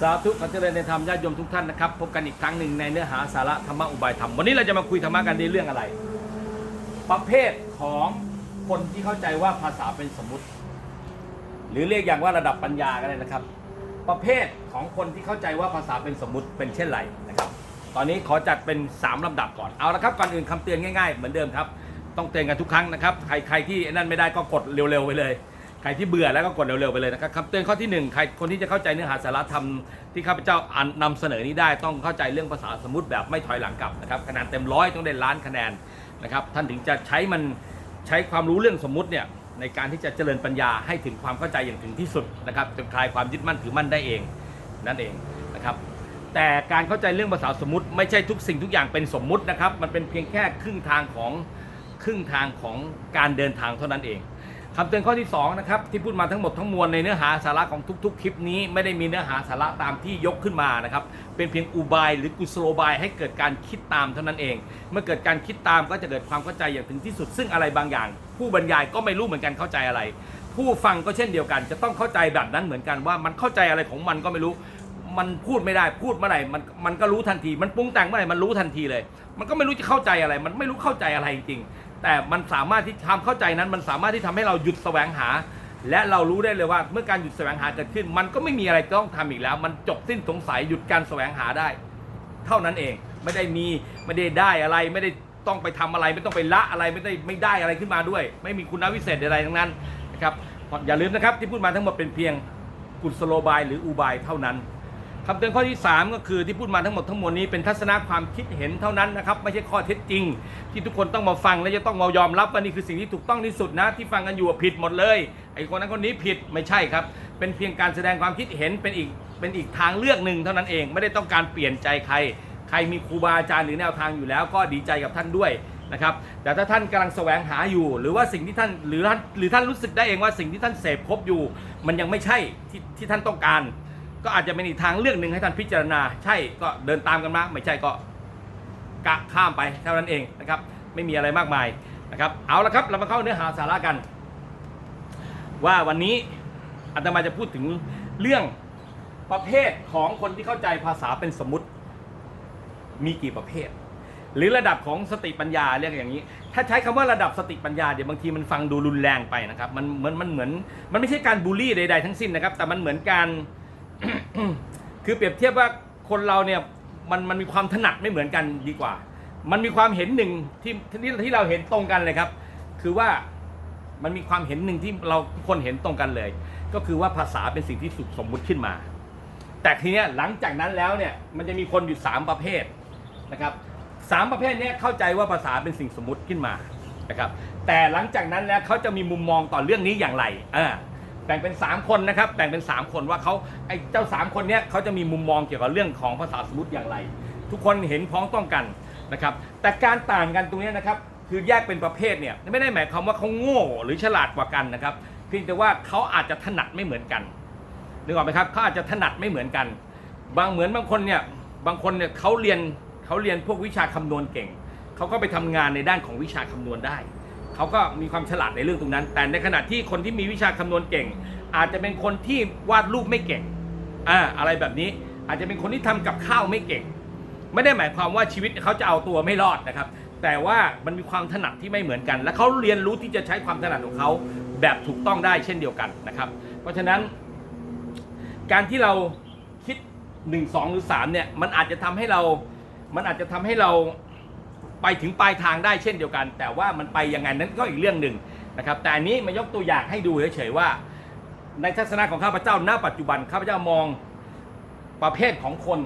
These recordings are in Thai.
สาธุขอเจริญในธรรมญาติโยมทุกท่านนะครับ พบกันอีกครั้งหนึ่งในเนื้อหาสาระธรรมะอุบายธรรม วันนี้เราจะมาคุยธรรมะกันในเรื่องอะไร ประเภทของคนที่เข้าใจว่าภาษาเป็นสมมติ หรือเรียกอย่างว่าระดับปัญญาก็ได้นะครับ ประเภทของคนที่เข้าใจว่าภาษาเป็นสมมติเป็นเช่นไรนะครับ ตอนนี้ขอจัดเป็น 3ลำดับก่อนเอาละครับก่อนอื่นคำเตือนง่ายๆ เหมือนเดิมครับ ต้องเตือนกันทุกครั้งนะครับ ใครใครที่นั่นไม่ได้ก็กดเร็วๆไปเลย ใครที่เบื่อแล้วก็กดเร็วๆไปเลยนะครับคำเตือนข้อที่หนึ่งใครคนที่จะเข้าใจเนื้อหาสาระธรรมที่ข้าพเจ้าอ่านนำเสนอนี้ได้ต้องเข้าใจเรื่องภาษาสมมติแบบไม่ถอยหลังกลับนะครับคะแนนเต็มร้อยต้องได้ล้านคะแนนนะครับท่านถึงจะใช้มันใช้ความรู้เรื่องสมมุติเนี่ยในการที่จะเจริญปัญญาให้ถึงความเข้าใจอย่างถึงที่สุดนะครับจนคลายความยึดมั่นถือมั่นได้เองนั่นเองนะครับแต่การเข้าใจเรื่องภาษาสมมติ ไม่ใช่ทุกสิ่งทุกอย่างเป็นสมมุตินะครับมันเป็นเพียงแค่ครึ่งทางของครึ่งทางของการเดินทางเท่านั้นเอง คำเตือนข้อที่ 2 นะครับ ที่พูดมาทั้งหมดทั้งมวลในเนื้อหาสาระของทุก ๆ คลิปนี้ไม่ได้มีเนื้อหาสาระตามที่ยกขึ้นมานะครับ เป็นเพียงอุบายหรือกุศโลบายให้เกิดการคิดตามเท่านั้นเอง เมื่อเกิดการคิดตามก็จะเกิดความเข้าใจอย่างถึงที่สุด ซึ่งอะไรบางอย่าง ผู้บรรยายก็ไม่รู้เหมือนกันเข้าใจอะไร ผู้ฟังก็เช่นเดียวกัน จะต้องเข้าใจแบบนั้นเหมือนกันว่ามันเข้าใจอะไรของมันก็ไม่รู้มันพูดไม่ได้พูดเมื่อไหร่มันมันก็รู้ทันที มันปรุงแต่งเมื่อไหร่มันรู้ทันทีเลย มันก็ไม่รู้จะเข้าใจอะไร มันไม่รู้เข้าใจอะไรจริง แต่มันสามารถที่ทำเข้าใจนั้นมันสามารถที่ทำให้เราหยุดแสวงหา และเรารู้ได้เลยว่าเมื่อการหยุดแสวงหาเกิดขึ้น มันก็ไม่มีอะไรต้องทำอีกแล้ว มันจบสิ้นสงสัยหยุดการแสวงหาได้ เท่านั้นเองไม่ได้มีไม่ได้ได้อะไรไม่ได้ต้องไปทำอะไร ไม่ต้องไปละอะไรไม่ได้ไม่ได้อะไรขึ้นมาด้วย ไม่มีคุณวิเศษอะไรทั้งนั้นนะครับอย่าลืมนะครับที่พูดมาทั้งหมดเป็นเพียงกุศโลบายหรืออุบายเท่านั้น คำเตือนข้อที่ 3 ก็คือที่พูดมาทั้งหมดทั้งมวลนี้เป็นทัศนะความคิดเห็นเท่านั้นนะครับ ไม่ใช่ข้อเท็จจริง ที่ทุกคนต้องมาฟังและจะต้องมายอมรับว่านี่คือสิ่งที่ถูกต้องที่สุดนะ ที่ฟังกันอยู่ผิดหมดเลยไอ้คนนั้นคนนี้ผิดไม่ใช่ครับ เป็นเพียงการแสดงความคิดเห็นเป็นอีกเป็นอีกทางเลือกหนึ่งเท่านั้นเองไม่ได้ต้องการเปลี่ยนใจใคร ใครมีครูบาอาจารย์หรือแนวทางอยู่แล้ว ก็ดีใจกับท่านด้วยนะครับแต่ถ้าท่านกำลังแสวงหาอยู่ หรือว่าสิ่งที่ท่านหรือท่านหรือท่านรู้สึกได้เองว่าสิ่งที่ท่านเสพครบอยู่ มันยังไม่ใช่ที่ที่ท่านต้องการ ก็อาจจะเป็นอีกทางเลือกหนึ่งให้ท่านพิจารณา ใช่ก็เดินตามกันมาไม่ใช่ก็กะข้ามไปเท่านั้นเองนะครับไม่มีอะไรมากมายนะครับเอาละครับเรามาเข้าเนื้อหาสาระกัน ว่าวันนี้อาตมาจะพูดถึงเรื่องประเภทของคนที่เข้าใจภาษาเป็นสมมติมีกี่ประเภท หรือระดับของสติปัญญาเรียกอย่างนี้ ถ้าใช้คำว่าระดับสติปัญญาเดี๋ยวบางทีมันฟังดูรุนแรงไปนะครับมันเหมือนมันเหมือนมันไม่ใช่การบูลลี่ใด ๆ ทั้งสิ้นนะครับ แต่มันเหมือนการ คือเปรียบเทียบว่าคนเราเนี่ยมันมันมีความถนัดไม่เหมือนกันดีกว่า มันมีความเห็นหนึ่งที่ที่ที่เราเห็นตรงกันเลยครับ คือว่ามันมีความเห็นหนึ่งที่เราทุกคนเห็นตรงกันเลย ก็คือว่าภาษาเป็นสิ่งที่สุดสมมุติขึ้นมา แต่ทีเนี้ยหลังจากนั้นแล้วเนี่ยมันจะมีคนอยู่สามประเภทนะครับสามประเภทนี้เข้าใจว่าภาษาเป็นสิ่งสมมติขึ้นมานะครับแต่หลังจากนั้นแล้วเขาจะมีมุมมองต่อเรื่องนี้อย่างไรอ่า แบ่งเป็น 3 คนนะครับแบ่งเป็น 3 คนว่าเขาไอ้เจ้า 3 คนเนี้ยเขาจะมีมุมมองเกี่ยวกับเรื่องของภาษาสมมติอย่างไร ทุกคนเห็นพ้องต้องกันนะครับแต่การต่างกันตรงนี้นะครับคือแยกเป็นประเภทเนี่ยไม่ได้หมายความว่าเขาโง่หรือฉลาดกว่ากันนะครับเพียงแต่ว่าเขาอาจจะถนัดไม่เหมือนกันนึกออกไหมครับเขาอาจจะถนัดไม่เหมือนกัน บางเหมือนบางคนเนี่ยบางคนเนี่ยเขาเรียนเขาเรียนพวกวิชาคำนวณเก่งเขาก็ไปทำงานในด้านของวิชาคำนวณได้ เขาก็มีความฉลาดในเรื่องตรงนั้น แต่ในขณะที่คนที่มีวิชาคำนวณเก่ง อาจจะเป็นคนที่วาดรูปไม่เก่งอ่าอะไรแบบนี้อาจจะเป็นคนที่ทำกับข้าวไม่เก่ง ไม่ได้หมายความว่าชีวิตเขาจะเอาตัวไม่รอดนะครับ แต่ว่ามันมีความถนัดที่ไม่เหมือนกัน และเขาเรียนรู้ที่จะใช้ความถนัดของเขาแบบถูกต้องได้เช่นเดียวกันนะครับ เพราะฉะนั้น การที่เราคิด 1 2 หรือ 3 เนี่ย มันอาจจะทำให้เรา มันอาจจะทำให้เรา ไปถึงปลายทางได้เช่นเดียวกัน แต่ว่ามันไปยังไงนั้นก็อีกเรื่องหนึ่งนะครับแต่อันนี้มายกตัวอย่างให้ดูเฉยๆว่า ในทัศนะของข้าพเจ้าณปัจจุบันข้าพเจ้ามองประเภทของคน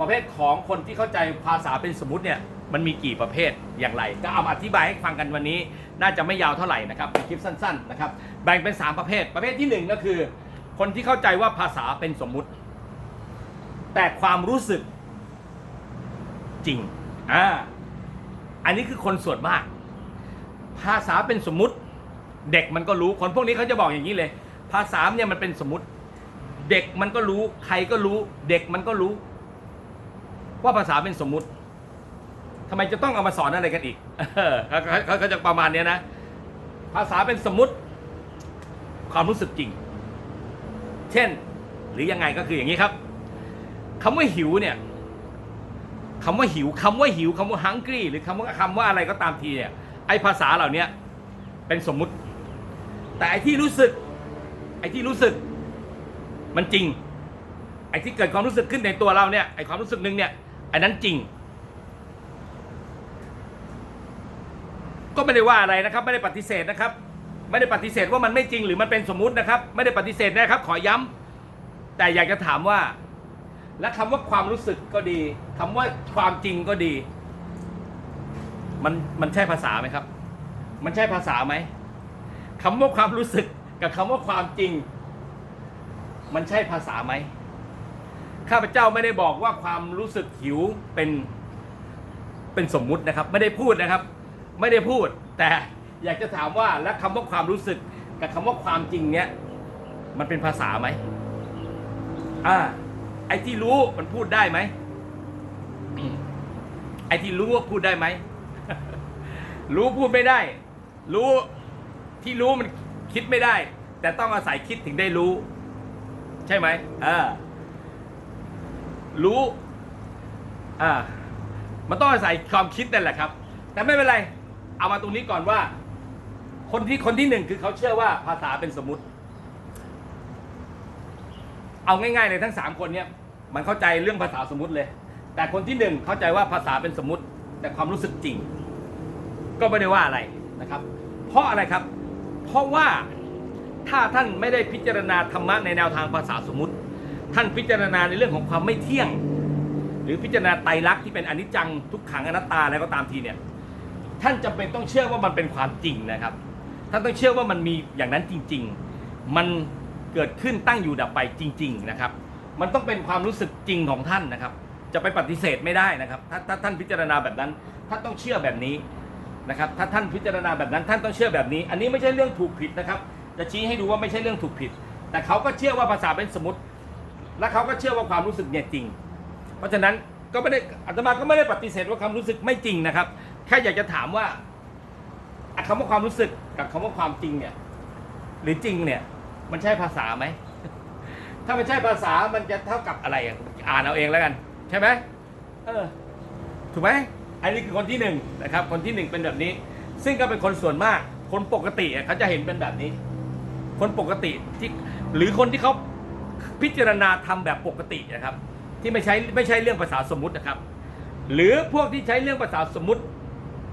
ประเภทของคนที่เข้าใจภาษาเป็นสมมติเนี่ยมันมีกี่ประเภทอย่างไร ก็เอามาอธิบายให้ฟังกันวันนี้ น่าจะไม่ยาวเท่าไหร่นะครับเป็นคลิปสั้นๆนะครับแบ่งเป็น 3 ประเภท ประเภทที่หนึ่งก็คือ คนที่เข้าใจว่าภาษาเป็นสมมุติ แต่ความรู้สึกจริงอ่า อันนี้คือคนส่วนมาก ภาษาเป็นสมมุติ เด็กมันก็รู้คนพวกนี้เขาจะบอกอย่างนี้เลย ภาษาเนี่ยมันเป็นสมมติ เด็กมันก็รู้ ใครก็รู้ เด็กมันก็รู้ ว่าภาษาเป็นสมมุติทำไมจะต้องเอามาสอนอะไรกันอีกเขาเขาจะประมาณเนี้ยนะ ภาษาเป็นสมมติ ความรู้สึกจริง เช่น หรือยังไงก็คืออย่างนี้ครับคำว่าหิวเนี่ย คำว่าหิวคำว่าหิวคำว่า hungry หรือคำว่าคำว่าอะไรก็ตามทีเนี่ยไอภาษาเหล่าเนี้ยเป็นสมมุติ แต่ไอที่รู้สึก ไอที่รู้สึกมันจริง ไอที่เกิดความรู้สึกขึ้นในตัวเราเนี่ยไอความรู้สึกหนึ่งเนี่ยไอนั้นจริง ก็ไม่ได้ว่าอะไรนะครับ ไม่ได้ปฏิเสธนะครับ ไม่ได้ปฏิเสธว่ามันไม่จริงหรือมันเป็นสมมุตินะครับ ไม่ได้ปฏิเสธนะครับ ขอย้ำแต่อยากจะถามว่า และคำว่าความรู้สึกก็ดีคำว่าความจริงก็ดี มันมันใช่ภาษาไหมครับ มันใช่ภาษาไหมคำว่าความรู้สึกกับคำว่าความจริง มันใช่ภาษาไหมข้าพเจ้าไม่ได้บอกว่าความรู้สึกหิวเป็นเป็นสมมุตินะครับ ไม่ได้พูดนะครับ ไม่ได้พูด แต่อยากจะถามว่าและคำว่าความรู้สึกกับคำว่าความจริงเนี้ยมันเป็นภาษาไหมอ่า ไอ้ที่รู้มันพูดได้ไหมไอ้ที่รู้ว่าพูดได้ไหม รู้พูดไม่ได้ รู้ที่รู้มันคิดไม่ได้ แต่ต้องอาศัยคิดถึงได้รู้ ใช่ไหมอ่ารู้อ่ามันต้องอาศัยความคิดนั่นแหละครับ แต่ไม่เป็นไร เอามาตรงนี้ก่อนว่า คนที่คนที่หนึ่งคือเขาเชื่อว่าภาษาเป็นสมมติ เอาง่ายๆเลยทั้งสามคนเนี่ยมันเข้าใจเรื่องภาษาสมมติเลย แต่คนที่หนึ่งเข้าใจว่าภาษาเป็นสมมติ แต่ความรู้สึกจริง ก็ไม่ได้ว่าอะไรนะครับ เพราะอะไรครับ เพราะว่าถ้าท่านไม่ได้พิจารณาธรรมะในแนวทางภาษาสมมติ ท่านพิจารณาในเรื่องของความไม่เที่ยง หรือพิจารณาไตรลักษณ์ที่เป็นอนิจจังทุกขังอนัตตาอะไรก็ตามทีเนี่ยท่านจำเป็นต้องเชื่อว่ามันเป็นความจริงนะครับ ท่านต้องเชื่อว่ามันมีอย่างนั้นจริง ๆ มัน เกิดขึ้นตั้งอยู่ดับไปจริง ๆ นะครับ มันต้องเป็นความรู้สึกจริงของท่านนะครับ จะไปปฏิเสธไม่ได้นะครับ ถ้าถ้าท่านพิจารณาแบบนั้นท่านต้องเชื่อแบบนี้นะครับ ถ้าท่านพิจารณาแบบนั้นท่านต้องเชื่อแบบนี้ อันนี้ไม่ใช่เรื่องถูกผิดนะครับ จะชี้ให้ดูว่าไม่ใช่เรื่องถูกผิด แต่เขาก็เชื่อว่าภาษาเป็นสมมติ และเขาก็เชื่อว่าความรู้สึกเนี่ยจริง เพราะฉะนั้นก็ไม่ได้อาตมาก็ไม่ได้ปฏิเสธว่าความรู้สึกไม่จริงนะครับ แค่อยากจะถามว่าอะคำว่าความรู้สึกกับคำว่าความจริงเนี่ยหรือจริงเนี่ย มันใช่ภาษาไหม ถ้ามันใช่ภาษามันจะเท่ากับอะไรอะอ่านเอาเองแล้วกัน ใช่ไหมเออ ถูกไหมอันนี้คือคนที่หนึ่งนะครับ คนที่หนึ่งเป็นแบบนี้ ซึ่งก็เป็นคนส่วนมาก คนปกติเขาจะเห็นเป็นแบบนี้ คนปกติที่หรือคนที่เขาพิจารณาทำแบบปกตินะครับ ที่ไม่ใช้ไม่ใช่เรื่องภาษาสมมุตินะครับ หรือพวกที่ใช้เรื่องภาษาสมมุติ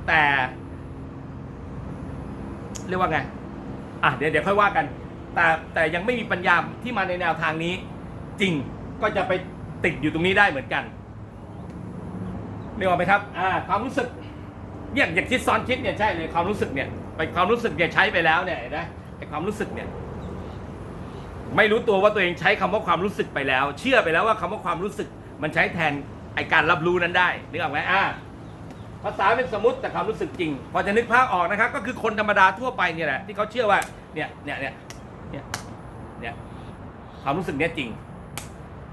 แต่ เรียกว่าไงอะเดี๋ยวเดี๋ยวค่อยว่ากัน แต่แต่ยังไม่มีปัญญาที่มาในแนวทางนี้ จริงก็จะไปติดอยู่ตรงนี้ได้เหมือนกันเรียกว่าไหมครับอ่าความรู้สึกเนี่ยอย่างคิดซ้อนคิดเนี่ยใช่เลยความรู้สึกเนี่ยไปความรู้สึกเนี่ยใช้ไปแล้วเนี่ยเห็นไหมไอ้ความรู้สึกเนี่ยไม่รู้ตัวว่าตัวเองใช้คำว่าความรู้สึกไปแล้ว เชื่อไปแล้วว่าคำว่าความรู้สึก มันใช้แทนไอการรับรู้นั้นได้นึกออกไหมอ่าภาษาเป็นสมมติแต่ความรู้สึกจริง พอจะนึกภาพออกนะครับ ก็คือคนธรรมดาทั่วไปเนี่ยแหละที่เขาเชื่อว่าเนี่ยเนี่ยเนี่ยเนี่ยเนี่ย ความรู้สึกเนี้ยจริง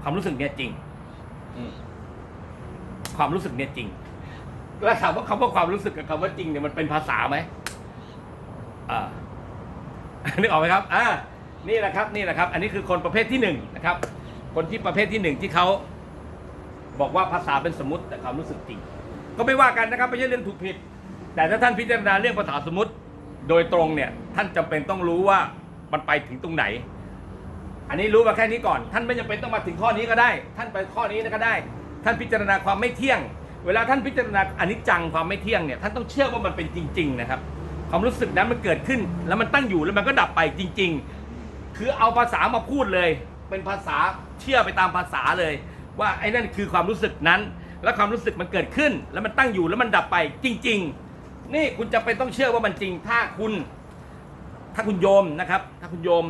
ความรู้สึกเนี้ยจริง อืมความรู้สึกเนี้ยจริง แล้วถามว่าคำว่าความรู้สึกกับคำว่าจริงเนี่ยมันเป็นภาษาไหมอ่า นึกออกไหมครับ อ่า นี่แหละครับ นี่แหละครับ อันนี้คือคนประเภทที่หนึ่งนะครับ คนที่ประเภทที่หนึ่งที่เขาบอกว่าภาษาเป็นสมมติแต่ความรู้สึกจริง ก็ไม่ว่ากันนะครับไม่ใช่เรื่องถูกผิด แต่ถ้าท่านพิจารณาเรื่องภาษาสมมติ โดยตรงเนี่ยท่านจำเป็นต้องรู้ว่ามันไปถึงตรงไหน อันนี้รู้มาแค่นี้ก่อน ท่านไม่จำเป็นต้องมาถึงข้อนี้ก็ได้ ท่านไปข้อนี้ก็ได้ ท่านพิจารณาความไม่เที่ยง เวลาท่านพิจารณาอนิจจังความไม่เที่ยงเนี่ยท่านต้องเชื่อว่ามันเป็นจริง ๆ นะครับ ความรู้สึกนั้นมันเกิดขึ้น แล้วมันตั้งอยู่แล้วมันก็ดับไปจริง ๆ คือเอาภาษามาพูดเลย เป็นภาษาเชื่อไปตามภาษาเลย ว่าไอ้นั่นคือความรู้สึกนั้น แล้วความรู้สึกมันเกิดขึ้น แล้วมันตั้งอยู่แล้วมันดับไปจริง ๆ นี่คุณจะเป็นต้องเชื่อว่ามันจริง ถ้าคุณ ถ้าคุณโยมนะครับ ถ้าคุณโยม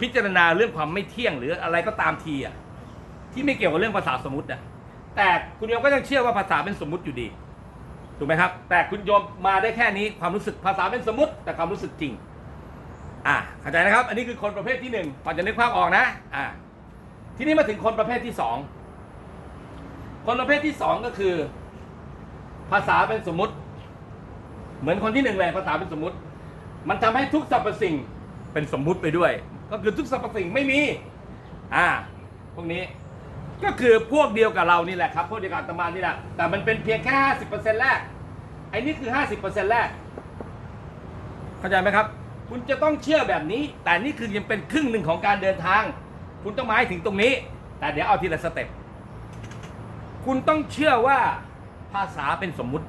พิจารณาเรื่องความไม่เที่ยงหรืออะไรก็ตามทีอะที่ไม่เกี่ยวกับเรื่องภาษาสมมติอะแต่คุณโยมก็ยังเชื่อว่าภาษาเป็นสมมติอยู่ดีถูกไหมครับ แต่คุณโยมมาได้แค่นี้ความรู้สึกภาษาเป็นสมมติ แต่ความรู้สึกจริงอ่าเข้าใจนะครับ อันนี้คือคนประเภทที่หนึ่งพอจะนึกภาพออกนะอ่าทีนี้มาถึงคนประเภทที่สองคนประเภทที่สองก็คือ ภาษาเป็นสมมติ เหมือนคนที่หนึ่งเลยภาษาเป็นสมมติ มันทำให้ทุกสรรพสิ่งเป็นสมมุติไปด้วย ก็คือทุกสรรพสิ่งไม่มี อ่า พวกนี้ ก็คือพวกเดียวกับเรานี่แหละครับพวกเดียวกับอาตมานี่แหละ แต่มันเป็นเพียงแค่ห้าสิบเปอร์เซ็นต์แรก ไอ้นี่คือห้าสิบเปอร์เซ็นต์แรก เข้าใจไหมครับ คุณจะต้องเชื่อแบบนี้ แต่นี่คือยังเป็นครึ่งหนึ่งของการเดินทาง คุณต้องมาให้ถึงตรงนี้ แต่เดี๋ยวเอาทีละสเต็ป คุณต้องเชื่อว่าภาษาเป็นสมมุติ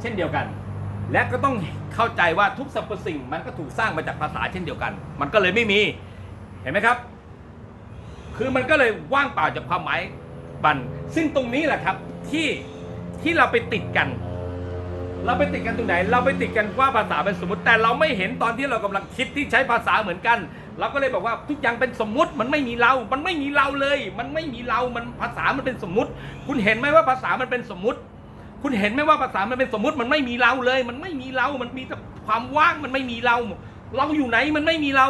เช่นเดียวกัน และก็ต้องเข้าใจว่าทุกสรรพสิ่งมันก็ถูกสร้างมาจากภาษาเช่นเดียวกัน มันก็เลยไม่มี เห็นไหมครับ คือมันก็เลยว่างเปล่าจากความหมายบัน ซึ่งตรงนี้แหละครับที่ที่เราไปติดกัน เราไปติดกันตรงไหน เราไปติดกันว่าภาษาเป็นสมมติ แต่เราไม่เห็นตอนที่เรากำลังคิดที่ใช้ภาษาเหมือนกัน เราก็เลยบอกว่าทุกอย่างเป็นสมมุติ มันไม่มีเรา มันไม่มีเราเลย มันไม่มีเรา มันภาษามันเป็นสมมุติ คุณเห็นไหมว่าภาษามันเป็นสมมุติ คุณเห็นไหมว่าภาษามันเป็นสมมติมันไม่มีเราเลย มันไม่มีเรา มันมีแต่ความว่างมันไม่มีเรา เราอยู่ไหนมันไม่มีเรา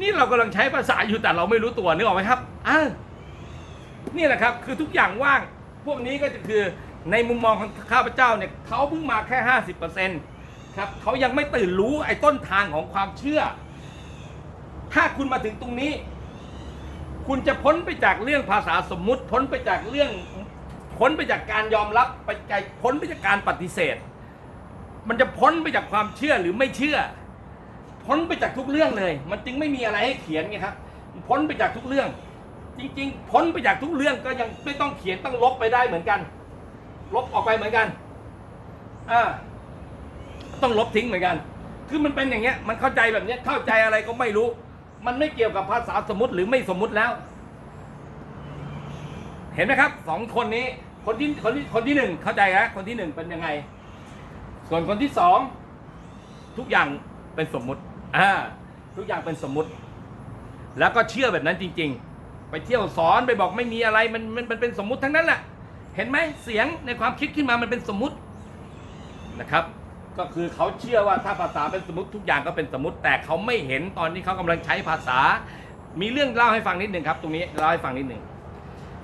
นี่เรากำลังใช้ภาษาอยู่แต่เราไม่รู้ตัวนึกออกไหมครับอ่านี่แหละครับ คือทุกอย่างว่าง พวกนี้ก็จะคือในมุมมองของข้าพเจ้าเนี่ยเขาเพิ่งมาแค่ห้าสิบเปอร์เซ็นต์ครับเขายังไม่ตื่นรู้ไอ้ต้นทางของความเชื่อ ถ้าคุณมาถึงตรงนี้ คุณจะพ้นไปจากเรื่องภาษาสมมุติ พ้นไปจากเรื่อง พ้นไปจากการยอมรับไปไกลพ้นไปจากการปฏิเสธ มันจะพ้นไปจากความเชื่อหรือไม่เชื่อ พ้นไปจากทุกเรื่องเลย มันจึงไม่มีอะไรให้เขียนไงครับพ้นไปจากทุกเรื่อง จริง ๆ พ้นไปจากทุกเรื่องก็ยังไม่ต้องเขียนต้องลบไปได้เหมือนกัน ลบออกไปเหมือนกันอ่าต้องลบทิ้งเหมือนกัน คือมันเป็นอย่างเงี้ย มันเข้าใจแบบเนี้ย เข้าใจอะไรก็ไม่รู้ มันไม่เกี่ยวกับภาษาสมมติหรือไม่สมมติแล้ว เห็นไหมครับสองคนนี้ คนที่คนที่คนที่หนึ่งเข้าใจนะคนที่หนึ่งเป็นยังไง ส่วนคนที่สองทุกอย่างเป็นสมมุติอ่าทุกอย่างเป็นสมมุติ แล้วก็เชื่อแบบนั้นจริง ๆ ไปเที่ยวสอนไปบอกไม่มีอะไรมันมันมันเป็นสมมุติทั้งนั้นแหละเห็นไหมเสียงในความคิดขึ้นมามันเป็นสมมุตินะครับ ก็คือเขาเชื่อว่าถ้าภาษาเป็นสมมติทุกอย่างก็เป็นสมมติ แต่เขาไม่เห็นตอนที่เขากำลังใช้ภาษา มีเรื่องเล่าให้ฟังนิดหนึ่งครับ ตรงนี้เล่าให้ฟังนิดหนึ่ง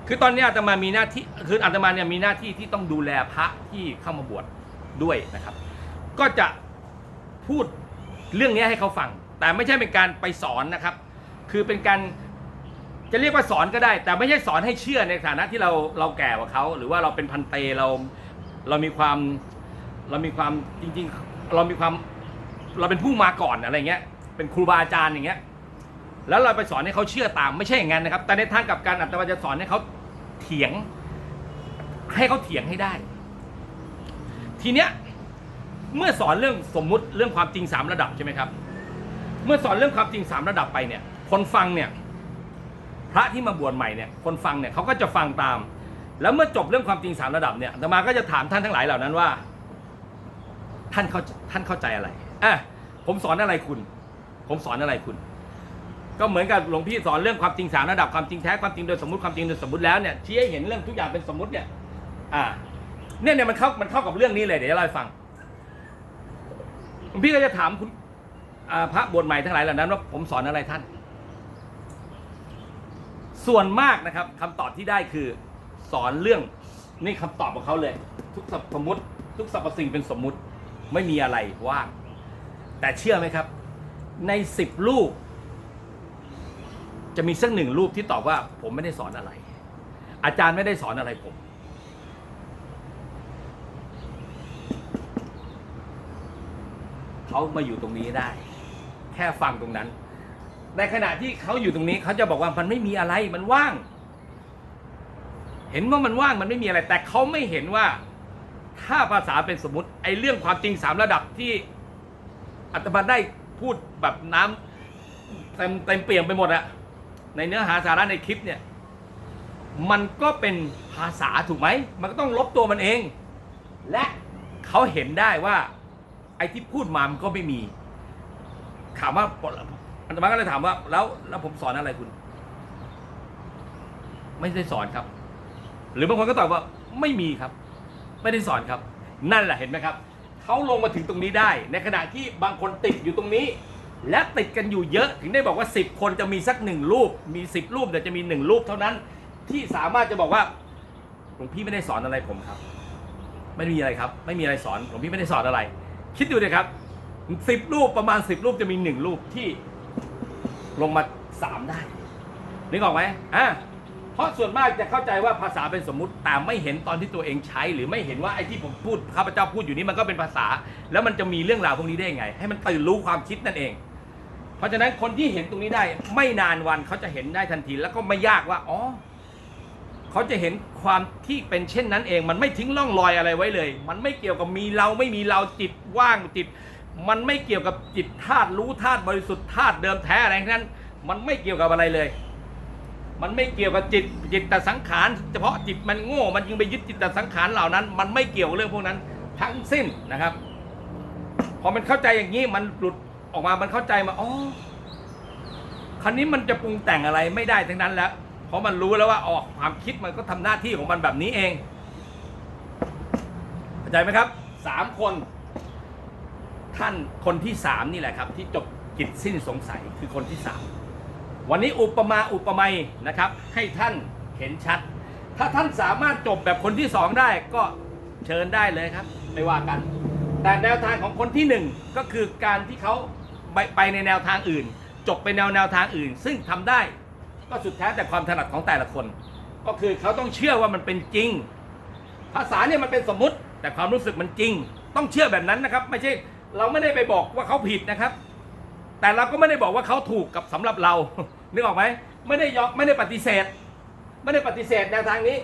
คือตอนนี้อาตมามีหน้าที่คืออาตมาเนี่ยมีหน้าที่ที่ต้องดูแลพระที่เข้ามาบวชด้วยนะครับ ก็จะพูดเรื่องนี้ให้เขาฟัง แต่ไม่ใช่เป็นการไปสอนนะครับ คือเป็นการจะเรียกว่าสอนก็ได้ แต่ไม่ใช่สอนให้เชื่อในฐานะที่เราเราแก่กว่าเขา หรือว่าเราเป็นพันเตเราเรามีความเรามีความจริง ๆ เรามีความเราเป็นผู้มาก่อนอะไรเงี้ย เป็นครูบาอาจารย์อย่างเงี้ยแล้วเราไปสอนให้เขาเชื่อตามไม่ใช่อย่างนั้นนะครับ แต่ในทางกับการอาตมาจะสอนให้เขา เถียง ให้เขาเถียงให้ได้ ทีเนี้ยเมื่อสอนเรื่องสมมุติเรื่องความจริงสามระดับใช่ไหมครับ เมื่อสอนเรื่องความจริงสามระดับไปเนี่ย คนฟังเนี่ยพระที่มาบวชใหม่เนี่ยคนฟังเนี่ยเขาก็จะฟังตาม แล้วเมื่อจบเรื่องความจริงสามระดับเนี่ยอาตมาก็จะถามท่านทั้งหลายเหล่านั้นว่า ท่านเข้าท่านเข้าใจอะไรอะผมสอนอะไรคุณ ผมสอนอะไรคุณ ก็เหมือนกับหลวงพี่สอนเรื่องความจริงสามระดับความจริงแท้ความจริงโดยสมมติความจริงโดยสมมติแล้วเนี่ยชี้ให้เห็นเรื่องทุกอย่างเป็นสมมติเนี่ยอ่าเนี่ยเนี่ยมันเข้ามันเข้ากับเรื่องนี้เลยเดี๋ยวจะเล่าให้ฟังหลวงพี่ก็จะถามคุณอ่าพระบวชใหม่ทั้งหลายเหล่านั้นว่าผมสอนอะไรท่าน ส่วนมากนะครับคำตอบที่ได้คือสอนเรื่องนี่คำตอบของเขาเลย ทุกสมมติ ทุกสรรพสิ่งเป็นสมมุติไม่มีอะไรว่างแต่เชื่อไหมครับ ในสิบรูป จะมีสักหนึ่งรูปที่ตอบว่า ผมไม่ได้สอนอะไร อาจารย์ไม่ได้สอนอะไรผม เขามาอยู่ตรงนี้ได้ แค่ฟังตรงนั้น ในขณะที่เขาอยู่ตรงนี้เขาจะบอกว่ามันไม่มีอะไรมันว่าง เห็นว่ามันว่างมันไม่มีอะไร แต่เขาไม่เห็นว่าถ้าภาษาเป็นสมมติไอ้เรื่องความจริงสามระดับที่อาตมาได้พูดแบบน้ำเต็มเต็มเปี่ยมไปหมดอะ ในเนื้อหาสาระในคลิปเนี่ยมันก็เป็นภาษาถูกไหม มันก็ต้องลบตัวมันเอง และเขาเห็นได้ว่า ไอ้ที่พูดมามันก็ไม่มี ถามว่าอาตมาก็เลยถามว่า แล้วแล้วผมสอนอะไรคุณ ไม่ได้สอนครับ หรือบางคนก็ตอบว่าไม่มีครับ ไม่ได้สอนครับ นั่นแหละเห็นไหมครับเขาลงมาถึงตรงนี้ได้ ในขณะที่บางคนติดอยู่ตรงนี้ และติดกันอยู่เยอะถึงได้บอกว่า 10 คนจะมีสักหนึ่งรูป มี 10 รูปเดี๋ยวจะมีหนึ่งรูปเท่านั้น ที่สามารถจะบอกว่าหลวงพี่ไม่ได้สอนอะไรผมครับ ไม่มีอะไรครับ ไม่มีอะไรสอนหลวงพี่ไม่ได้สอนอะไร คิดดูเลยครับสิบรูปประมาณสิบรูปจะมีหนึ่งรูปที่ลงมาสามได้นึกออกไหมอะเพราะส่วนมากจะเข้าใจว่าภาษาเป็นสมมุติแต่ไม่เห็นตอนที่ตัวเองใช้ หรือไม่เห็นว่าไอ้ที่ผมพูดข้าพเจ้าพูดอยู่นี้มันก็เป็นภาษา แล้วมันจะมีเรื่องราวพวกนี้ได้ยังไง ให้มันตื่นรู้ความคิดนั่นเอง เพราะฉะนั้นคนที่เห็นตรงนี้ได้ไม่นานวันเขาจะเห็นได้ทันที แล้วก็ไม่ยากว่าอ๋อเขาจะเห็นความที่เป็นเช่นนั้นเอง มันไม่ทิ้งร่องรอยอะไรไว้เลย มันไม่เกี่ยวกับมีเราไม่มีเราจิตว่างจิต มันไม่เกี่ยวกับจิตธาตุรู้ธาตุบริสุทธิ์ธาตุเดิมแท้อะไรนั้น มันไม่เกี่ยวกับอะไรเลย มันไม่เกี่ยวกับจิตจิตแต่สังขารเฉพาะจิตมันโง่ มันจึงไปยึดจิตแต่สังขารเหล่านั้น มันไม่เกี่ยวเรื่องพวกนั้น ทั้งสิ้นนะครับ พอมันเข้าใจอย่างนี้มันหลุด ออกมามันเข้าใจมาอ๋อคราวนี้มันจะปรุงแต่งอะไรไม่ได้ทั้งนั้นแล้ว เพราะมันรู้แล้วว่าออกความคิดมันก็ทำหน้าที่ของมันแบบนี้เองเข้าใจไหมครับสามคน ท่านคนที่สามนี่แหละครับ ที่จบกิจสิ้นสงสัยคือคนที่สามวันนี้อุปมาอุปไมยนะครับ ให้ท่านเห็นชัด ถ้าท่านสามารถจบแบบคนที่สองได้ก็เชิญได้เลยครับ ไม่ว่ากัน แต่แนวทางของคนที่หนึ่งก็คือการที่เขาไปไปในแนวทางอื่น จบไปแนวแนวทางอื่น ซึ่งทำได้ก็สุดแท้แต่ความถนัดของแต่ละคน ก็คือเขาต้องเชื่อว่ามันเป็นจริง ภาษาเนี่ยมันเป็นสมมติ แต่ความรู้สึกมันจริง ต้องเชื่อแบบนั้นนะครับ ไม่ใช่เราไม่ได้ไปบอกว่าเขาผิดนะครับ แต่เราก็ไม่ได้บอกว่าเขาถูกกับสำหรับเรานึกออกไหมไม่ได้ยอมไม่ได้ปฏิเสธ ไม่ได้ปฏิเสธแนวทางนี้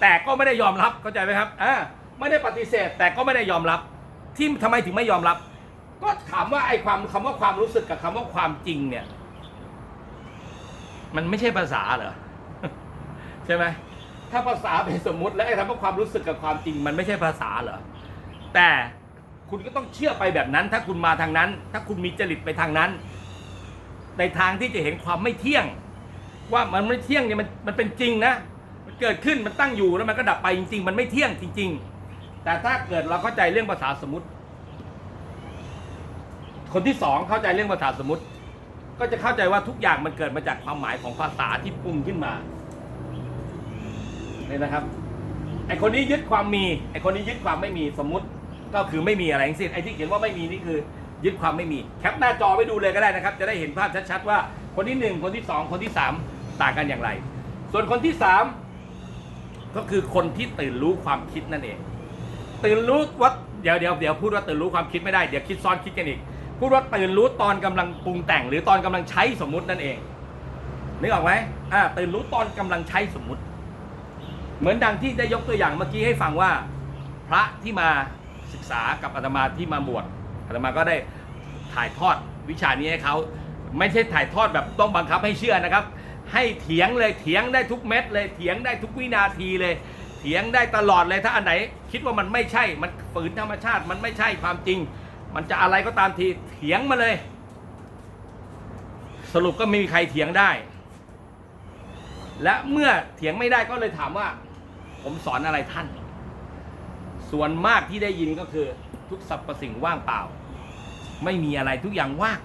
แต่ก็ไม่ได้ยอมรับเข้าใจไหมครับอ่า ไม่ได้ปฏิเสธแต่ก็ไม่ได้ยอมรับ ที่ทำไมถึงไม่ยอมรับ ก็ถามว่าไอ้ความคำว่าความรู้สึกกับคำว่าความจริงเนี่ย มันไม่ใช่ภาษาเหรอใช่ไหมถ้าภาษาเป็นสมมุติแล้วไอ้คำว่าความรู้สึกกับความจริง มันไม่ใช่ภาษาเหรอแต่คุณก็ต้องเชื่อไปแบบนั้น ถ้าคุณมาทางนั้น ถ้าคุณมีจริตไปทางนั้น ในทางที่จะเห็นความไม่เที่ยง ว่ามันไม่เที่ยงเนี่ยมันมันเป็นจริงนะมันเกิดขึ้นมันตั้งอยู่แล้วมันก็ดับไปจริง ๆ มันไม่เที่ยงจริง ๆ แต่ถ้าเกิดเราเข้าใจเรื่องภาษาสมมติ คนที่สองเข้าใจเรื่องภาษาสมมติ ก็จะเข้าใจว่าทุกอย่างมันเกิดมาจากความหมายของภาษาที่ปรุงขึ้นมาเนี่ยนะครับไอคนนี้ยึดความมีไอคนนี้ยึดความไม่มีสมมติ ก็คือไม่มีอะไรทั้งสิ้นไอที่เขียนว่าไม่มีนี่คือ ยึดความไม่มีแคปหน้าจอไว้ดูเลยก็ได้นะครับ จะได้เห็นภาพชัดๆว่าคนที่หนึ่งคนที่สองคนที่สามต่างกันอย่างไร ส่วนคนที่สามก็คือคนที่ตื่นรู้ความคิดนั่นเอง ตื่นรู้ว่าเดี๋ยวเดี๋ยวเดี๋ยวพูดว่าตื่นรู้ความคิดไม่ได้เดี๋ยวคิดซ้อนคิดกันอีก พูดว่าตื่นรู้ตอนกำลังปรุงแต่ง หรือตอนกำลังใช้สมมุตินั่นเองนึกออกไหมอ่าตื่นรู้ตอนกำลังใช้สมมุติ เหมือนดังที่ได้ยกตัวอย่างเมื่อกี้ให้ฟังว่า พระที่มาศึกษากับอาตมาที่มาบวชอาตมาก็ได้ถ่ายทอดวิชานี้ให้เขาไม่ใช่ถ่ายทอดแบบต้องบังคับให้เชื่อนะครับ ให้เถียงเลยเถียงได้ทุกเม็ดเลยเถียงได้ทุกวินาทีเลย เถียงได้ตลอดเลยถ้าอันไหน คิดว่ามันไม่ใช่ มันฝืนธรรมชาติ มันไม่ใช่ความจริง มันจะอะไรก็ตามทีเถียงมาเลย สรุปก็ไม่มีใครเถียงได้ และเมื่อเถียงไม่ได้ก็เลยถามว่า ผมสอนอะไรท่าน ส่วนมากที่ได้ยินก็คือ ทุกสรรพสิ่งว่างเปล่า ไม่มีอะไรทุกอย่างว่าง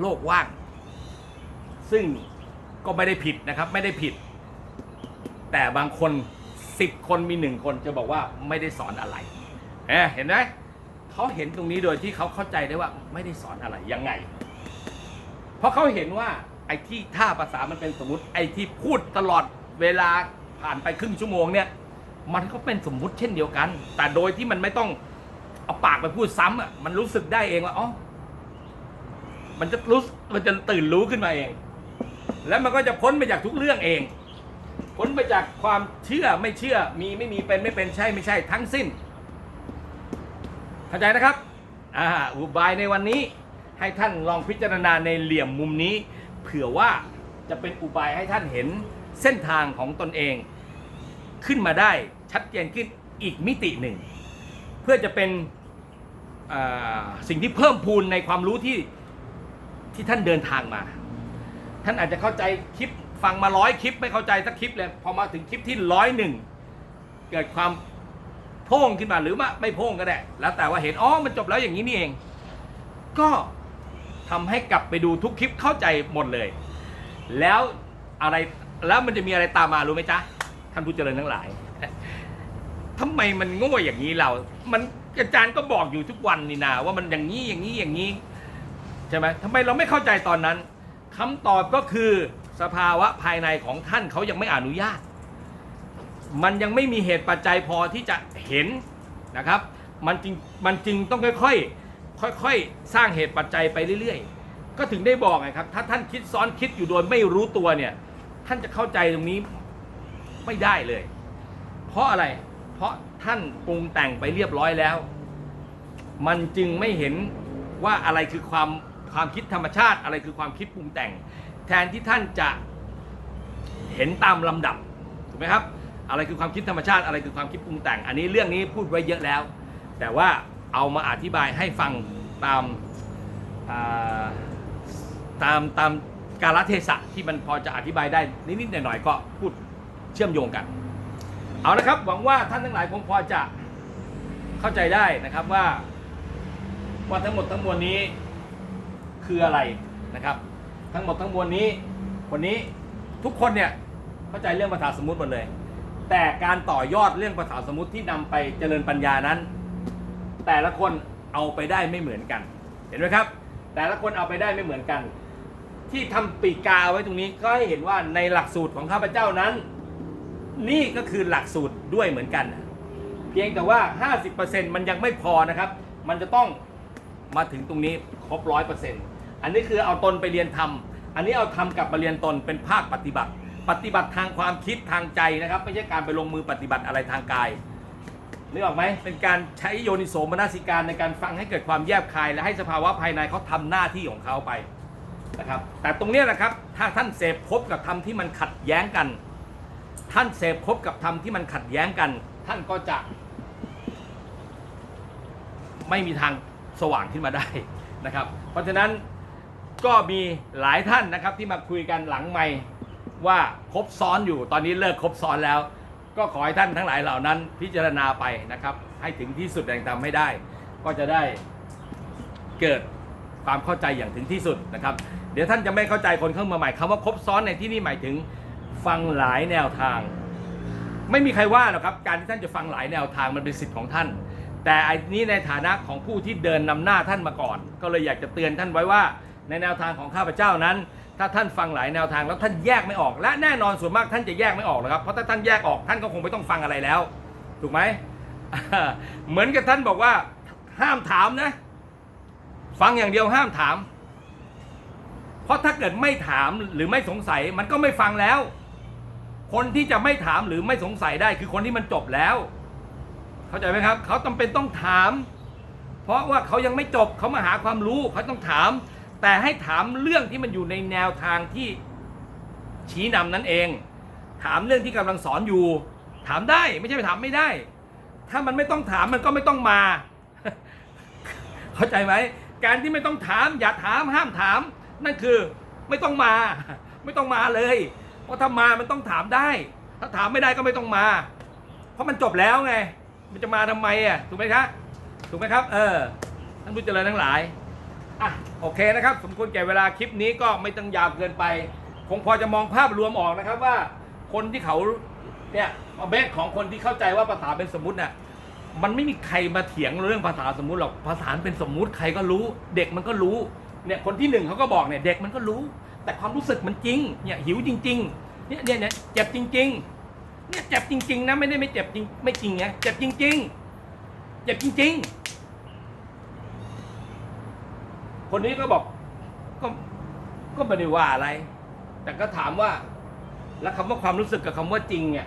โลกว่าง ซึ่งก็ไม่ได้ผิดนะครับ ไม่ได้ผิด แต่บางคน สิบคนมีหนึ่งคนจะบอกว่าไม่ได้สอนอะไรเห็นไหมเขาเห็นตรงนี้โดยที่เขาเข้าใจได้ว่าไม่ได้สอนอะไรยังไง เพราะเขาเห็นว่าไอ้ที่ท่าภาษามันเป็นสมมติไอ้ที่พูดตลอดเวลาผ่านไปครึ่งชั่วโมงเนี่ย มันก็เป็นสมมุติเช่นเดียวกัน แต่โดยที่มันไม่ต้องเอาปากไปพูดซ้ำอะมันรู้สึกได้เองว่าอ๋อมันจะรู้มันจะตื่นรู้ขึ้นมาเอง แล้วมันก็จะพ้นไปจากทุกเรื่องเอง พ้นไปจากความเชื่อไม่เชื่อมีไม่มีเป็นไม่เป็นใช่ไม่ใช่ทั้งสิ้นเข้าใจนะครับอ่าอุบายในวันนี้ให้ท่านลองพิจารณาในเหลี่ยมมุมนี้ เผื่อว่าจะเป็นอุบายให้ท่านเห็นเส้นทางของตนเอง ขึ้นมาได้ชัดเจนขึ้นอีกมิติหนึ่ง เพื่อจะเป็นสิ่งที่เพิ่มพูนในความรู้ที่ที่ท่านเดินทางมา ท่านอาจจะเข้าใจคลิป ฟังมาร้อยคลิปไม่เข้าใจสักคลิปเลยพอมาถึงคลิปที่ร้อยหนึ่งเกิดความโพ่งขึ้นมาหรือว่าไม่โพ่งก็ได้แล้วแต่ว่าเห็นอ๋อมันจบแล้วอย่างนี้นี่เอง ก็ทำให้กลับไปดูทุกคลิปเข้าใจหมดเลย แล้วอะไรแล้วมันจะมีอะไรตามมารู้ไหมจ๊ะท่านผู้เจริญทั้งหลายทำไมมันโง่อย่างนี้เรา มันอาจารย์ก็บอกอยู่ทุกวันนี่นาว่ามันอย่างนี้อย่างนี้อย่างนี้ใช่ไหมทำไมเราไม่เข้าใจตอนนั้นคำตอบก็คือ สภาวะภายในของท่านเขายังไม่อนุญาต มันยังไม่มีเหตุปัจจัยพอที่จะเห็นนะครับ มันจึงมันจึงต้องค่อยๆ ค่อยๆ สร้างเหตุปัจจัยไปเรื่อยๆ ก็ถึงได้บอกไงครับ ถ้าท่านคิดซ้อนคิดอยู่โดยไม่รู้ตัวเนี่ย ท่านจะเข้าใจตรงนี้ไม่ได้เลย เพราะอะไร เพราะท่านปรุงแต่งไปเรียบร้อยแล้ว มันจึงไม่เห็นว่าอะไรคือความความคิดธรรมชาติ อะไรคือความคิดปรุงแต่ง แทนที่ท่านจะเห็นตามลำดับถูกไหมครับ อะไรคือความคิดธรรมชาติอะไรคือความคิดปรุงแต่ง อันนี้เรื่องนี้พูดไว้เยอะแล้ว แต่ว่าเอามาอธิบายให้ฟังตามาตามตามกาลเทศะที่มันพอจะอธิบายได้นิดๆหน่อยๆก็พูดเชื่อมโยงกัน เอาละครับหวังว่าท่านทั้งหลายคงพอจะเข้าใจได้นะครับว่าว่าทั้งหมดทั้งมวลนี้คืออะไรนะครับ ทั้งหมดทั้งมวลนี้คนนี้ทุกคนเนี่ยเข้าใจเรื่องภาษาสมมุติหมดเลย แต่การต่อยอดเรื่องภาษาสมมุติที่นำไปเจริญปัญญานั้น แต่ละคนเอาไปได้ไม่เหมือนกัน เห็นไหมครับ แต่ละคนเอาไปได้ไม่เหมือนกัน ที่ทำปีกาเอาไว้ตรงนี้ก็ให้เห็นว่าในหลักสูตรของข้าพเจ้านั้น นี่ก็คือหลักสูตรด้วยเหมือนกัน เพียงแต่ว่า 50%มันยังไม่พอนะครับ มันจะต้องมาถึงตรงนี้ครบร้อยเปอร์เซ็นต์ อันนี้คือเอาตนไปเรียนทำอันนี้เอาทำกลับมาเรียนตนเป็นภาคปฏิบัติ ปฏิบัติทางความคิดทางใจนะครับ ไม่ใช่การไปลงมือปฏิบัติอะไรทางกายนึกออกไหมเป็นการใช้โยนิโสมนสิการในการฟังให้เกิดความแยบคาย และให้สภาวะภายในเขาทำหน้าที่ของเขาไปนะครับ แต่ตรงนี้นะครับถ้าท่านเสพพบกับธรรมที่มันขัดแย้งกัน ท่านเสพพบกับธรรมที่มันขัดแย้งกัน ท่านก็จะไม่มีทางสว่างขึ้นมาได้นะครับ เพราะฉะนั้น ก็มีหลายท่านนะครับที่มาคุยกันหลังไม่ว่าครบซ้อนอยู่ตอนนี้เลิกครบซ้อนแล้ว ก็ขอให้ท่านทั้งหลายเหล่านั้น พิจารณาไปนะครับ ให้ถึงที่สุดแห่งธรรมให้ได้ ก็จะได้เกิดความเข้าใจอย่างถึงที่สุดนะครับ เดี๋ยวท่านจะไม่เข้าใจคนเข้ามาใหม่คำว่าครบซ้อนในที่นี่หมายถึงฟังหลายแนวทาง ไม่มีใครว่าหรอกครับ การที่ท่านจะฟังหลายแนวทางมันเป็นสิทธิ์ของท่าน แต่อันนี้ในฐานะของผู้ที่เดินนำหน้าท่านมาก่อน ก็เลยอยากจะเตือนท่านไว้ว่า ในแนวทางของข้าพเจ้านั้น ถ้าท่านฟังหลายแนวทางแล้วท่านแยกไม่ออก และแน่นอนส่วนมากท่านจะแยกไม่ออกหรอกครับเพราะถ้าท่านแยกออกท่านก็คงไม่ต้องฟังอะไรแล้ว ถูกไหมเหมือนกับท่านบอกว่าห้ามถามนะ ฟังอย่างเดียวห้ามถาม เพราะถ้าเกิดไม่ถามหรือไม่สงสัยมันก็ไม่ฟังแล้ว คนที่จะไม่ถามหรือไม่สงสัยได้คือคนที่มันจบแล้ว เข้าใจไหมครับ เขาจำเป็นต้องถาม เพราะว่าเขายังไม่จบเขามาหาความรู้เขาต้องถาม แต่ให้ถามเรื่องที่มันอยู่ในแนวทางที่ชี้นำนั่นเอง ถามเรื่องที่กำลังสอนอยู่ ถามได้ไม่ใช่ไปถามไม่ได้ ถ้ามันไม่ต้องถามมันก็ไม่ต้องมา เข้าใจไหมการที่ไม่ต้องถามอย่าถามห้ามถาม นั่นคือไม่ต้องมา ไม่ต้องมาเลย เพราะถ้ามามันต้องถามได้ ถ้าถามไม่ได้ก็ไม่ต้องมา เพราะมันจบแล้วไง มันจะมาทำไมอะถูกไหมครับถูกไหมครับ เออท่านผู้เจริญทั้งหลาย อะโอเคนะครับ สมควรแก่เวลาคลิปนี้ก็ไม่ต้องยาวเกินไป คงพอจะมองภาพรวมออกนะครับว่าคนที่เขาเนี่ยเบสของคนที่เข้าใจว่าภาษาเป็นสมมติน่ะมันไม่มีใครมาเถียงเรื่องภาษาสมมุติหรอกภาษาเป็นสมมุติใครก็รู้ เด็กมันก็รู้เนี่ยคนที่หนึ่งเขาก็บอกเนี่ยเด็กมันก็รู้ แต่ความรู้สึกมันจริงเนี่ยหิวจริง ๆ เนี่ยเนี่ยเนี่ยเจ็บจริง ๆ เนี่ยเจ็บจริง ๆ นะไม่ได้ไม่เจ็บจริงไม่จริงไงเจ็บจริง ๆ เจ็บจริง ๆ คนนี้ก็บอกก็ก็ไม่ได้ว่าอะไร แต่ก็ถามว่า แล้วคำว่าความรู้สึกกับคำว่าจริงเนี่ย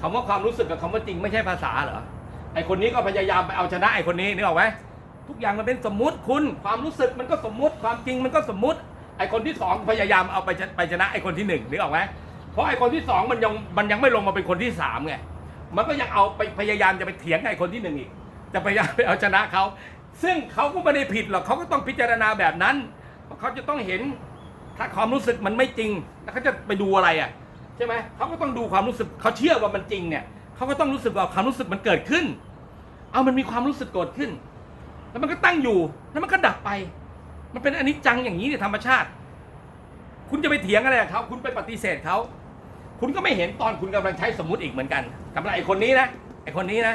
คำว่าความรู้สึกกับคำว่าจริงไม่ใช่ภาษาเหรอไอคนนี้ก็พยายามไปเอาชนะไอคนนี้นึกออกไหมทุกอย่างมันเป็นสมมุติคุณ ความรู้สึกมันก็สมมุติความจริงมันก็สมมุติ ไอคนที่สองพยายามเอาไปชไปชนะไอคนที่หนึ่งนึกออกไหมเพราะไอคนที่สองมันยังมันยังไม่ลงมาเป็นคนที่สามไงมันก็ยังเอาไปพยายามจะไปเถียงไอคนที่หนึ่งอีกจะพยายามไปเอาชนะเขา ซึ่งเขาก็ไม่ได้ผิดหรอกเขาก็ต้องพิจารณาแบบนั้นเพราะเขาจะต้องเห็นถ้าความรู้สึกมันไม่จริงแล้วเขาจะไปดูอะไรอะใช่ไหมเขาก็ต้องดูความรู้สึกเขาเชื่อว่ามันจริงเนี่ยเขาก็ต้องรู้สึกว่าความรู้สึกมันเกิดขึ้น เอามันมีความรู้สึกเกิดขึ้น แล้วมันก็ตั้งอยู่แล้วมันก็ดับไป มันเป็นอนิจจังอย่างนี้เนี่ยธรรมชาติ คุณจะไปเถียงอะไรกับเขาคุณไปปฏิเสธเขาคุณก็ไม่เห็นตอนคุณกำลังใช้สมมุติอีกเหมือนกันกำลังไอ้คนนี้นะไอ้คนนี้นะ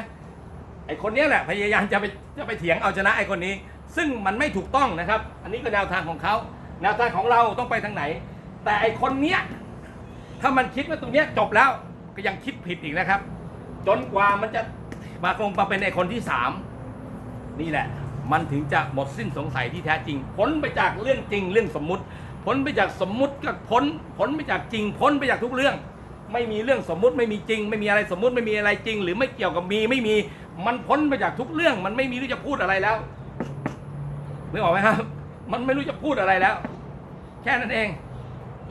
ไอ้คนเนี้ยแหละพยายามจะไปจะไปเถียงเอาชนะไอ้คนนี้ ซึ่งมันไม่ถูกต้องนะครับ อันนี้ก็แนวทางของเขาแนวทางของเราต้องไปทางไหน แต่ไอคนเนี้ยถ้ามันคิดว่าตรงเนี้ยจบแล้วก็ยังคิดผิดอีกนะครับ จนกว่ามันจะมาคงมาเป็นไอคนที่สามนี่แหละ มันถึงจะหมดสิ้นสงสัยที่แท้จริงพ้นไปจากเรื่องจริงเรื่องสมมุติพ้นไปจากสมมุติก็พ้นพ้นไปจากจริงพ้นไปจากทุกเรื่อง ไม่มีเรื่องสมมุติไม่มีจริง ไม่มีอะไรสมมุติไม่มีอะไรจริง หรือไม่เกี่ยวกับมีไม่มี มันพ้นไปจากทุกเรื่อง มันไม่มีรู้จะพูดอะไรแล้วนึกออกไหมครับ มันไม่รู้จะพูดอะไรแล้ว แค่นั้นเอง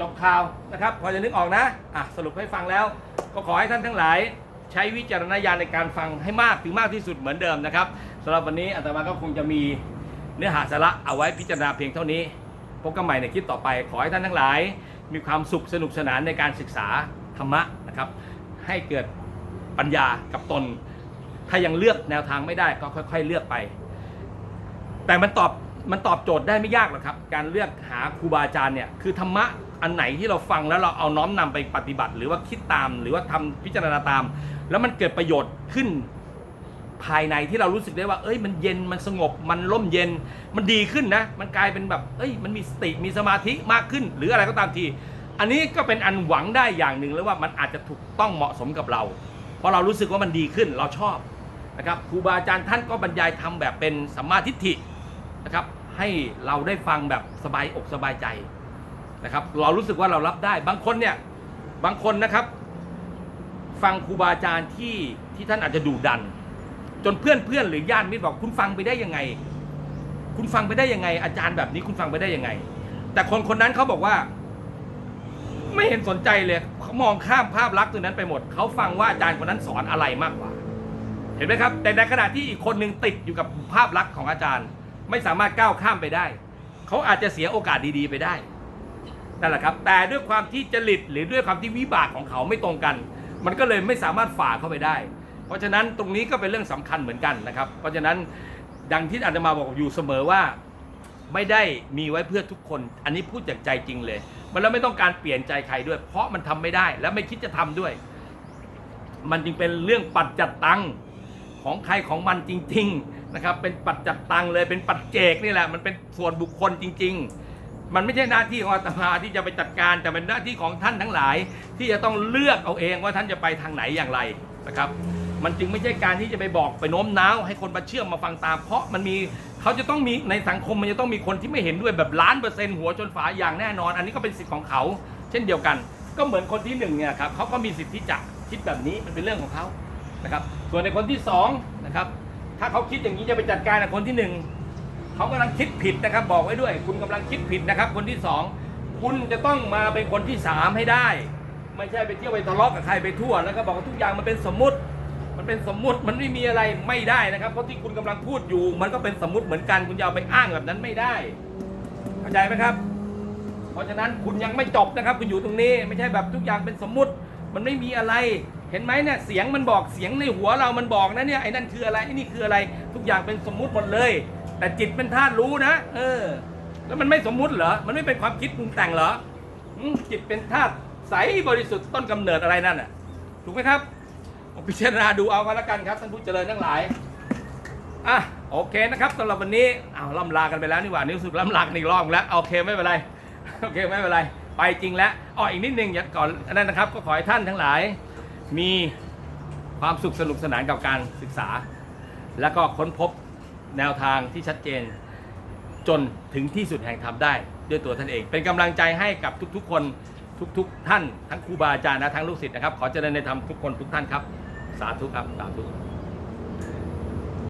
จบข่าวนะครับ พอจะนึกออกนะอะสรุปให้ฟังแล้ว ก็ขอให้ท่านทั้งหลาย ใช้วิจารณญาณในการฟังให้มากถึงมากที่สุดเหมือนเดิมนะครับสำหรับวันนี้อาตมาก็คงจะมีเนื้อหาสาระเอาไว้พิจารณาเพียงเท่านี้พบกันใหม่ในคลิปต่อไป ขอให้ท่านทั้งหลาย มีความสุขสนุกสนานในการศึกษาธรรมะนะครับ ให้เกิดปัญญากับตน ถ้ายังเลือกแนวทางไม่ได้ก็ค่อย ๆ เลือกไป แต่มันตอบมันตอบโจทย์ได้ไม่ยากหรอกครับ การเลือกหาครูบาอาจารย์เนี่ยคือธรรมะอันไหนที่เราฟังแล้วเราเอาน้อมนำไปปฏิบัติ หรือว่าคิดตามหรือว่าทำพิจารณาตาม แล้วมันเกิดประโยชน์ขึ้นภายในที่เรารู้สึกได้ว่า เอ้ย มันเย็น มันสงบ มันร่มเย็น มันดีขึ้นนะ มันกลายเป็นแบบ เอ้ย มันมีสติ มีสมาธิมากขึ้น หรืออะไรก็ตามที อันนี้ก็เป็นอันหวังได้อย่างหนึ่งแล้วว่ามันอาจจะถูกต้องเหมาะสมกับเรา เพราะเรารู้สึกว่ามันดีขึ้น เราชอบ นะครับครูบาอาจารย์ท่านก็บรรยายทำแบบเป็นสัมมาทิฏฐินะครับให้เราได้ฟังแบบสบายอกสบายใจนะครับเรารู้สึกว่าเรารับได้บางคนเนี่ยบางคนนะครับ ฟังครูบาอาจารย์ที่ที่ท่านอาจจะดุดัน จนเพื่อนเพื่อนหรือญาติมิตรบอกคุณฟังไปได้ยังไง คุณฟังไปได้ยังไง อาจารย์แบบนี้คุณฟังไปได้ยังไง แต่คนคนนั้นเขาบอกว่า ไม่เห็นสนใจเลยเขามองข้ามภาพลักษณ์ตัวนั้นไปหมดเขาฟังว่าอาจารย์คนนั้นสอนอะไรมากกว่า เห็นไหมครับ แต่ในขณะที่อีกคนหนึ่งติดอยู่กับภาพลักษณ์ของอาจารย์ ไม่สามารถก้าวข้ามไปได้ เขาอาจจะเสียโอกาสดีๆไปได้นั่นแหละครับ แต่ด้วยความที่จริตหรือด้วยความที่วิบากของเขาไม่ตรงกัน มันก็เลยไม่สามารถฝ่าเข้าไปได้ เพราะฉะนั้นตรงนี้ก็เป็นเรื่องสำคัญเหมือนกันนะครับ เพราะฉะนั้นดังที่อาจจะมาบอกอยู่เสมอว่า ไม่ได้มีไว้เพื่อทุกคน อันนี้พูดจากใจจริงเลย มันแล้วไม่ต้องการเปลี่ยนใจใครด้วย เพราะมันทำไม่ได้และไม่คิดจะทำด้วย มันจึงเป็นเรื่องปัจจัดตัง ของใครของมันจริง ๆนะครับ เป็นปัจจัดตังเลยเป็นปัจเจกนี่แหละมันเป็นส่วนบุคคลจริง ๆ มันไม่ใช่หน้าที่ของอาตมาที่จะไปจัดการแต่เป็นหน้าที่ของท่านทั้งหลาย ที่จะต้องเลือกเอาเองว่าท่านจะไปทางไหนอย่างไรนะครับ มันจึงไม่ใช่การที่จะไปบอกไปโน้มน้าวให้คนมาเชื่อมมาฟังตาม เพราะมันมีเขาจะต้องมีในสังคมมันจะต้องมีคนที่ไม่เห็นด้วยแบบล้านเปอร์เซ็นต์หัวจนฝาอย่างแน่นอน อันนี้ก็เป็นสิทธิ์ของเขา เช่นเดียวกัน ก็เหมือนคนที่หนึ่งเนี่ยครับเขาก็มีสิทธิ์ที่จะคิดแบบนี้มันเป็นเรื่องของเขา นะครับ ส่วนในคนที่สองนะครับ ถ้าเขาคิดอย่างนี้จะไปจัดการกับคนที่หนึ่งเขากำลังคิดผิดนะครับ บอกไว้ด้วย คุณกำลังคิดผิดนะครับ คนที่สองคุณจะต้องมาเป็นคนที่สามให้ได้ ไม่ใช่ไปเที่ยวไปทะเลาะกับใครไปทั่ว แล้วก็บอกว่าทุกอย่างมันเป็นสมมุติ มันเป็นสมมุติมันไม่มีอะไรไม่ได้นะครับเพราะที่คุณกำลังพูดอยู่ มันก็เป็นสมมุติเหมือนกันคุณจะเอาไปอ้างแบบนั้นไม่ได้เข้าใจไหมครับ เพราะฉะนั้นคุณยังไม่จบนะครับ คุณอยู่ตรงนี้ ไม่ใช่แบบทุกอย่างเป็นสมมุติ มันไม่มีอะไร เห็นไหมเนี่ยเสียงมันบอกเสียงในหัวเรามันบอกนะเนี่ยไอ้นั่นคืออะไรไอ้นี่คืออะไรทุกอย่างเป็นสมมุติหมดเลย แต่จิตเป็นธาตุรู้นะ เออ แล้วมันไม่สมมุติเหรอมันไม่เป็นความคิดปรุงแต่งเหรออืมจิตเป็นธาตุใสบริสุทธิ์ต้นกำเนิดอะไรนั่นน่ะ ถูกไหมครับพิจารณาดูเอากันละกันครับท่านผู้เจริญทั้งหลายอะโอเคนะครับสำหรับวันนี้อ้าวล่ำลากันไปแล้วนี่หว่านิ้วสุดล่ำลากันอีกรอบแล้วโอเคไม่เป็นไรโอเคไม่เป็นไร ไปจริงแล้วอ๋ออีกนิดนึงอย่าก่อนนนั้นนะครับ ก็ขอให้ท่านทั้งหลาย มีความสุขสนุกสนานกับการศึกษา และก็ค้นพบแนวทางที่ชัดเจน จนถึงที่สุดแห่งธรรมได้ด้วยตัวท่านเอง เป็นกำลังใจให้กับทุกๆ คนทุกๆ ท่านทั้งครูบาอาจารย์นะทั้งลูกศิษย์นะครับ ขอเจริญในธรรมทุกคนทุกท่านครับ สาธุครับสาธุ